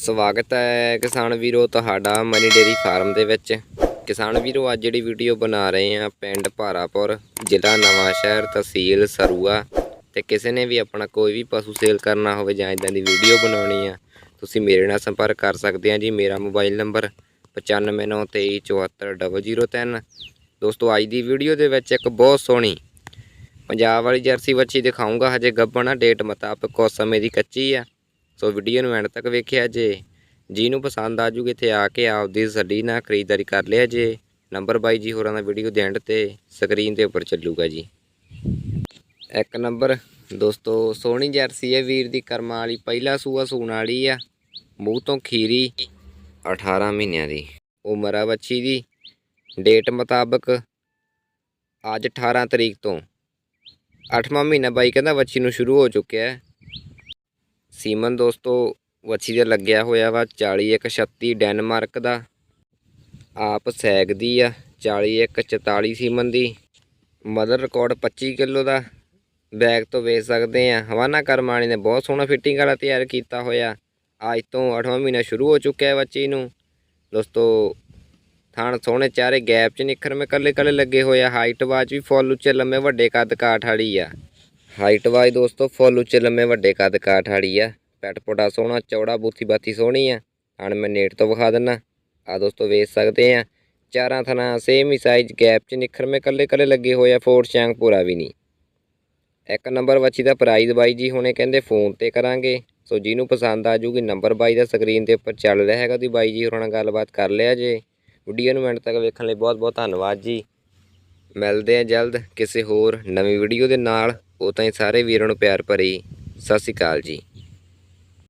ਸਵਾਗਤ ਹੈ ਕਿਸਾਨ ਵੀਰੋ ਤੁਹਾਡਾ ਮਨੀ ਡੇਰੀ ਫਾਰਮ ਦੇ ਵਿੱਚ। ਕਿਸਾਨ ਵੀਰੋ, ਅੱਜ ਜਿਹੜੀ ਵੀਡੀਓ ਬਣਾ ਰਹੇ ਆ ਪਿੰਡ ਭਾਰਾਪੁਰ, ਜ਼ਿਲ੍ਹਾ ਨਵਾਂ ਸ਼ਹਿਰ, ਤਹਿਸੀਲ ਸਰੂਆ। ਤੇ ਕਿਸੇ ਨੇ ਵੀ ਆਪਣਾ ਕੋਈ ਵੀ ਪਸ਼ੂ ਸੇਲ ਕਰਨਾ ਹੋਵੇ ਜਾਂ ਇਦਾਂ ਦੀ ਵੀਡੀਓ ਬਣਾਉਣੀ ਆ, ਤੁਸੀਂ ਮੇਰੇ ਨਾਲ ਸੰਪਰਕ ਕਰ ਸਕਦੇ ਆ ਜੀ। ਮੇਰਾ ਮੋਬਾਈਲ ਨੰਬਰ 9593744003 ਦੋਸਤੋ, ਅੱਜ ਦੀ ਵੀਡੀਓ ਦੇ ਵਿੱਚ ਇੱਕ ਬਹੁਤ ਸੋਹਣੀ ਪੰਜਾਬ ਵਾਲੀ ਜਰਸੀ ਵੱਛੀ ਦਿਖਾਉਂਗਾ ਹਜੇ ਗੱਭਣ ਆ ਡੇਟ ਮੁਤਾਬਕ ਕੁਝ ਸਮੇਂ ਦੀ ਕੱਚੀ ਆ। ਸੋ ਵੀਡੀਓ ਨੂੰ ਐਂਡ ਤੱਕ ਵੇਖਿਆ ਜੇ। ਜਿਹਨੂੰ ਪਸੰਦ ਆ ਜੂਗੀ ਇੱਥੇ ਆ ਕੇ ਆਪਦੀ ਸੱਡੀ ਨਾਲ ਖਰੀਦਦਾਰੀ ਕਰ ਲਿਆ ਜੇ। ਨੰਬਰ ਬਾਈ ਜੀ ਹੋਰਾਂ ਦਾ ਵੀਡੀਓ ਦੇ ਐਂਡ ਤੇ ਸਕਰੀਨ ਦੇ ਉੱਪਰ ਚੱਲੂਗਾ ਜੀ। ਇੱਕ ਨੰਬਰ ਦੋਸਤੋ, ਸੋਹਣੀ ਜਰਸੀ ਹੈ ਵੀਰ ਦੀ ਕਰਮਾਂ ਵਾਲੀ। ਪਹਿਲਾ ਸੂਆ ਸੂਣ ਵਾਲੀ ਆ। ਮੂੰਹ ਤੋਂ ਖੀਰੀ 18 ਮਹੀਨਿਆਂ ਦੀ। ਉਮਰ ਆ ਬੱਚੀ ਦੀ। ਡੇਟ ਮੁਤਾਬਕ ਅੱਜ 18 ਤਰੀਕ ਤੋਂ। 8ਵਾਂ ਮਹੀਨਾ ਬਾਈ ਕਹਿੰਦਾ ਬੱਚੀ ਨੂੰ ਸ਼ੁਰੂ ਹੋ ਚੁੱਕਿਆ। ਹੈ ਸੀਮਨ ਦੋਸਤੋ, ਵੱਛੀ ਦੇ ਲੱਗਿਆ ਹੋਇਆ ਵਾ 4136 ਡੈਨਮਾਰਕ ਦਾ। ਆਪ ਸੈਗ ਦੀ ਆ 4144 ਸੀਮਨ ਦੀ। ਮਦਰ ਰਿਕਾਰਡ 25 ਕਿਲੋ ਦਾ। ਬੈਗ ਤੋਂ ਵੇਚ ਸਕਦੇ ਆ। ਹਵਾਨਾ ਕਰਮਾਣੀ ਨੇ ਬਹੁਤ ਸੋਹਣਾ ਫਿਟਿੰਗ ਵਾਲਾ ਤਿਆਰ ਕੀਤਾ ਹੋਇਆ। ਅੱਜ ਤੋਂ 8ਵਾਂ ਮਹੀਨਾ ਸ਼ੁਰੂ ਹੋ ਚੁੱਕਿਆ ਹੈ ਬੱਚੀ ਨੂੰ। ਦੋਸਤੋ, ਥਣ ਸੋਹਣੇ ਚਾਰੇ ਗੈਪ ਚ ਨਿਖਰ ਮੇ ਕੱਲੇ ਕੱਲੇ ਲੱਗੇ ਹੋਏ ਆ। ਹਾਈਟ ਵਾਚ ਵੀ ਫੁੱਲ ਉੱਚੇ, ਲੰਮੇ, ਵੱਡੇ ਕੱਦ ਕਾਠ ਵਾਲੀ ਆ। ਹਾਈਟ ਵਾਈਜ਼ ਦੋਸਤੋ ਫੁੱਲ ਉੱਚੇ ਲੰਮੇ ਵੱਡੇ ਕੱਦ ਕਾਠ ਆ। ਪੈਟ ਪੋਟਾ ਸੋਹਣਾ, ਚੌੜਾ, ਬੂਥੀ ਬਾਤੀ ਸੋਹਣੀ ਆ। ਹਣ ਮੈਂ ਨੇਟ ਤੋਂ ਵਿਖਾ ਦਿੰਨਾ। ਆ ਦੋਸਤੋ ਵੇਚ ਸਕਦੇ ਆ। ਚਾਰਾਂ ਥਣਾ ਸੇਮ ਹੀ ਸਾਈਜ਼ ਗੈਪ ਚ ਨਿਖਰ ਮੇ ਕੱਲੇ ਕੱਲੇ ਲੱਗੇ ਹੋਏ ਆ ਫੋਰ ਸ਼ਾਂਗ ਪੂਰਾ ਵੀ ਨਹੀਂ। ਇੱਕ ਨੰਬਰ ਵੱਛੀ ਦਾ ਪ੍ਰਾਈਜ਼ ਬਾਈ ਜੀ ਹੁਣੇ ਕਹਿੰਦੇ ਫੋਨ ਤੇ ਕਰਾਂਗੇ। ਸੋ ਜਿਹਨੂੰ ਪਸੰਦ ਆ ਜੂਗੀ ਨੰਬਰ ਬਾਈ ਦਾ ਸਕਰੀਨ ਦੇ ਉੱਪਰ ਚੱਲ ਰਿਹਾ ਹੈਗਾ ਤੁਸੀਂ ਬਾਈ ਜੀ ਹੋਰਾਂ ਨਾਲ ਗੱਲਬਾਤ ਕਰ ਲਿਆ ਜੇ। ਵੀਡੀਓ ਨੂੰ ਐਂਡ ਤੱਕ ਵੇਖਣ ਲਈ ਬਹੁਤ ਬਹੁਤ ਧੰਨਵਾਦ ਜੀ। ਮਿਲਦੇ ਆ ਜਲਦ ਕਿਸੇ ਹੋਰ ਨਵੀਂ ਵੀਡੀਓ ਦੇ ਨਾਲ। ਉਹ ਤਾਂ ਸਾਰੇ ਵੀਰਾਂ ਨੂੰ ਪਿਆਰ ਭਰੀ। ਸਤਿ ਸ਼੍ਰੀ ਅਕਾਲ ਜੀ।